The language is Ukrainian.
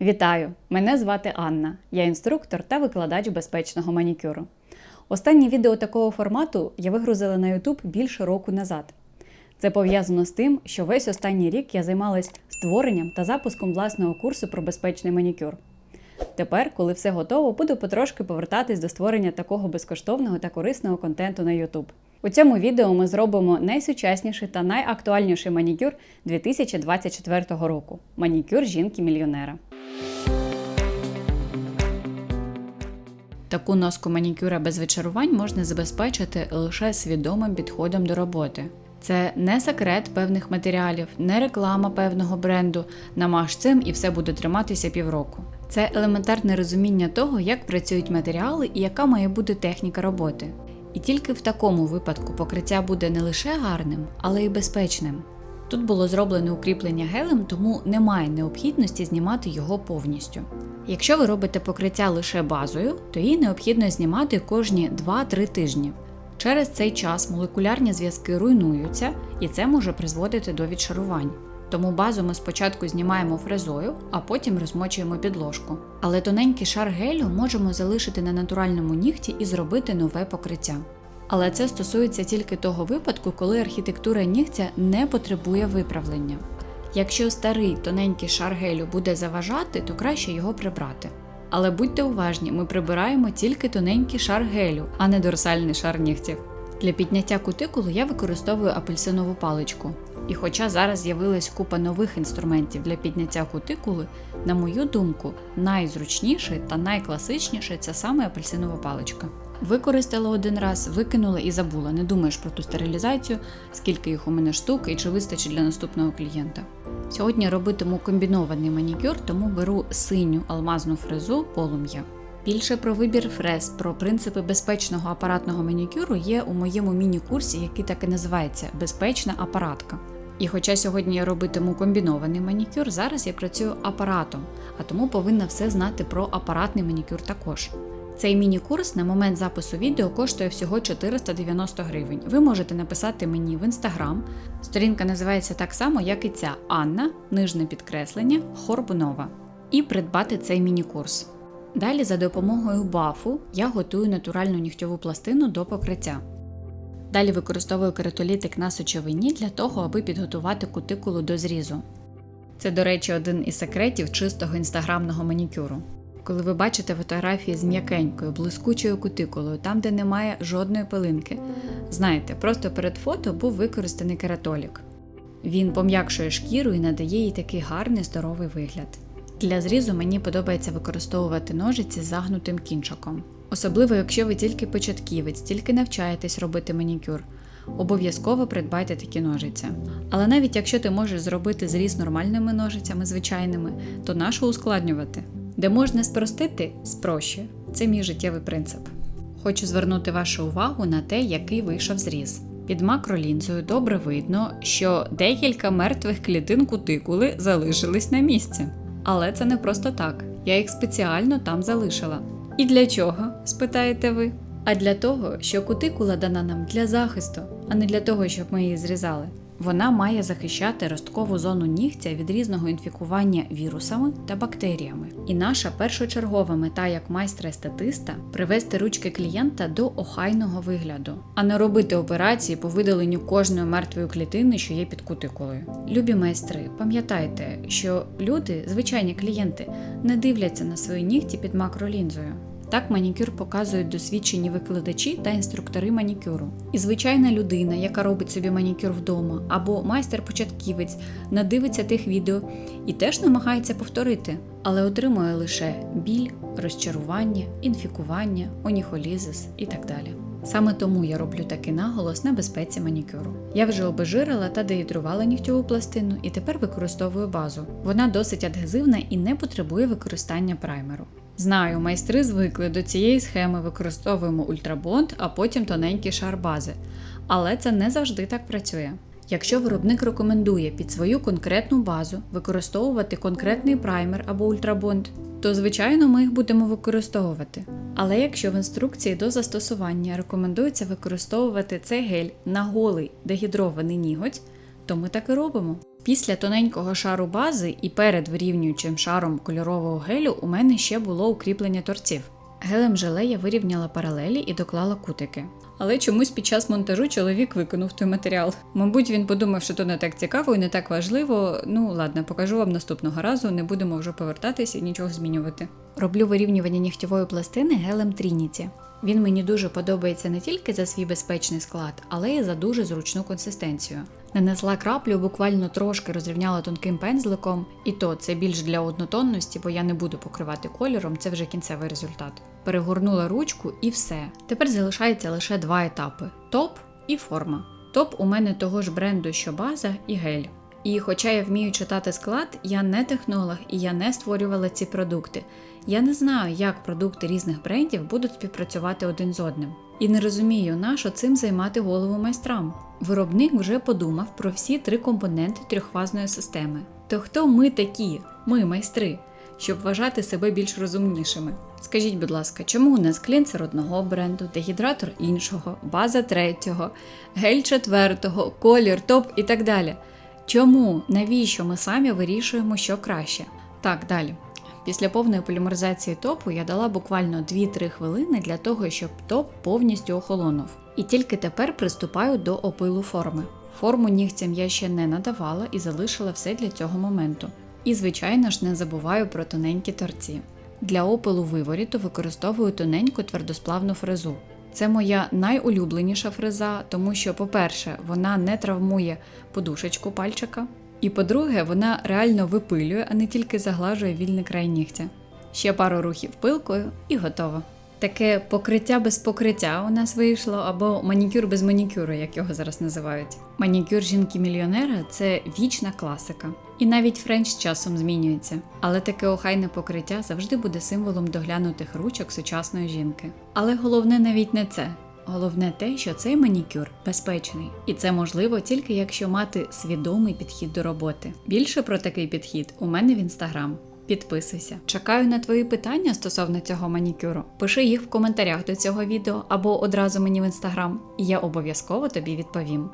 Вітаю! Мене звати Анна. Я інструктор та викладач безпечного манікюру. Останнє відео такого формату я вигрузила на YouTube більше року назад. Це пов'язано з тим, що весь останній рік я займалась створенням та запуском власного курсу про безпечний манікюр. Тепер, коли все готово, буду потрошки повертатись до створення такого безкоштовного та корисного контенту на YouTube. У цьому відео ми зробимо найсучасніший та найактуальніший манікюр 2024 року манікюр жінки-мільйонера. Таку носку манікюра без вичарувань можна забезпечити лише свідомим підходом до роботи. Це не секрет певних матеріалів, не реклама певного бренду. Намаж цим і все буде триматися півроку. Це елементарне розуміння того, як працюють матеріали і яка має бути техніка роботи. І тільки в такому випадку покриття буде не лише гарним, але й безпечним. Тут було зроблено укріплення гелем, тому немає необхідності знімати його повністю. Якщо ви робите покриття лише базою, то її необхідно знімати кожні 2-3 тижні. Через цей час молекулярні зв'язки руйнуються, і це може призводити до відшарувань. Тому базу ми спочатку знімаємо фрезою, а потім розмочуємо підложку. Але тоненький шар гелю можемо залишити на натуральному нігті і зробити нове покриття. Але це стосується тільки того випадку, коли архітектура нігтя не потребує виправлення. Якщо старий тоненький шар гелю буде заважати, то краще його прибрати. Але будьте уважні, ми прибираємо тільки тоненький шар гелю, а не дорсальний шар нігтів. Для підняття кутикулу я використовую апельсинову паличку. І хоча зараз з'явилась купа нових інструментів для підняття кутикули, на мою думку, найзручніший та найкласичніший це саме апельсинова паличка. Використала один раз, викинула і забула. Не думаєш про ту стерилізацію, скільки їх у мене штук і чи вистачить для наступного клієнта. Сьогодні робитиму комбінований манікюр, тому беру синю алмазну фрезу полум'я. Більше про вибір фрез, про принципи безпечного апаратного манікюру є у моєму міні-курсі, який так і називається Безпечна апаратка. І хоча сьогодні я робитиму комбінований манікюр, зараз я працюю апаратом, а тому повинна все знати про апаратний манікюр також. Цей міні-курс на момент запису відео коштує всього 490 гривень. Ви можете написати мені в інстаграм. Сторінка називається так само, як і ця Анна, нижне підкреслення, Хорбунова. І придбати цей міні-курс. Далі за допомогою бафу я готую натуральну нігтьову пластину до покриття. Далі використовую кератолітик на сочовині для того, аби підготувати кутикулу до зрізу. Це, до речі, один із секретів чистого інстаграмного манікюру. Коли ви бачите фотографії з м'якенькою, блискучою кутикулою, там, де немає жодної пилинки, знаєте, просто перед фото був використаний кератолік. Він пом'якшує шкіру і надає їй такий гарний здоровий вигляд. Для зрізу мені подобається використовувати ножиці з загнутим кінчиком. Особливо, якщо ви тільки початківець, тільки навчаєтесь робити манікюр. Обов'язково придбайте такі ножиці. Але навіть якщо ти можеш зробити зріз нормальними ножицями, звичайними, то нащо ускладнювати? Де можна спростити, спрощує. Це мій життєвий принцип. Хочу звернути вашу увагу на те, який вийшов зріз. Під макролінзою добре видно, що декілька мертвих клітин кутикули залишились на місці. Але це не просто так. Я їх спеціально там залишила. І для чого? спитаєте ви? А для того, що кутикула дана нам для захисту, а не для того, щоб ми її зрізали. Вона має захищати росткову зону нігтя від різного інфікування вірусами та бактеріями. І наша першочергова мета як майстра-естетиста привести ручки клієнта до охайного вигляду, а не робити операції по видаленню кожної мертвої клітини, що є під кутикулою. Любі майстри, пам'ятайте, що люди, звичайні клієнти, не дивляться на свої нігті під макролінзою. Так манікюр показують досвідчені викладачі та інструктори манікюру. І звичайна людина, яка робить собі манікюр вдома, або майстер-початківець, надивиться тих відео і теж намагається повторити, але отримує лише біль, розчарування, інфікування, оніхолізис і так далі. Саме тому я роблю такий наголос на безпеці манікюру. Я вже обезжирила та дегідрувала нігтьову пластину і тепер використовую базу. Вона досить адгезивна і не потребує використання праймеру. Знаю, майстри звикли до цієї схеми використовуємо ультрабонд, а потім тоненький шар бази. Але це не завжди так працює. Якщо виробник рекомендує під свою конкретну базу використовувати конкретний праймер або ультрабонд, то звичайно ми їх будемо використовувати. Але якщо в інструкції до застосування рекомендується використовувати цей гель на голий дегідрований ніготь, то ми так і робимо. Після тоненького шару бази і перед вирівнюючим шаром кольорового гелю у мене ще було укріплення торців. Гелем желе я вирівняла паралелі і доклала кутики. Але чомусь під час монтажу чоловік виконав той матеріал. Мабуть, він подумав, що то не так цікаво і не так важливо. Ну ладно, покажу вам наступного разу, не будемо вже повертатися і нічого змінювати. Роблю вирівнювання нігтєвої пластини гелем Trinity. Він мені дуже подобається не тільки за свій безпечний склад, але й за дуже зручну консистенцію. Нанесла краплю, буквально трошки розрівняла тонким пензликом, і то це більш для однотонності, бо я не буду покривати кольором, це вже кінцевий результат. Перегорнула ручку і все. Тепер залишається лише два етапи: топ і форма. Топ у мене того ж бренду, що база і гель. І хоча я вмію читати склад, я не технолог і я не створювала ці продукти. Я не знаю, як продукти різних брендів будуть співпрацювати один з одним. І не розумію, на що цим займати голову майстрам. Виробник вже подумав про всі три компоненти трьохфазної системи. То хто ми такі, ми майстри, щоб вважати себе більш розумнішими? Скажіть, будь ласка, чому у нас клінцер одного бренду, дегідратор іншого, база третього, гель четвертого, колір, топ і так далі? Чому? Навіщо ми самі вирішуємо, що краще? Так, далі. Після повної полімеризації топу я дала буквально 2-3 хвилини для того, щоб топ повністю охолонув. І тільки тепер приступаю до опилу форми. Форму нігтям я ще не надавала і залишила все для цього моменту. І, звичайно ж, не забуваю про тоненькі торці. Для опилу виворіту використовую тоненьку твердосплавну фрезу. Це моя найулюбленіша фреза, тому що, по-перше, вона не травмує подушечку пальчика, і по-друге, вона реально випилює, а не тільки заглажує вільний край нігтя. Ще пару рухів пилкою і готово. Таке покриття без покриття у нас вийшло, або манікюр без манікюру, як його зараз називають. Манікюр жінки-мільйонера це вічна класика. І навіть френч часом змінюється. Але таке охайне покриття завжди буде символом доглянутих ручок сучасної жінки. Але головне навіть не це. Головне те, що цей манікюр безпечний, і це можливо тільки якщо мати свідомий підхід до роботи. Більше про такий підхід у мене в інстаграм. Підписуйся. Чекаю на твої питання стосовно цього манікюру. Пиши їх в коментарях до цього відео або одразу мені в інстаграм, і я обов'язково тобі відповім.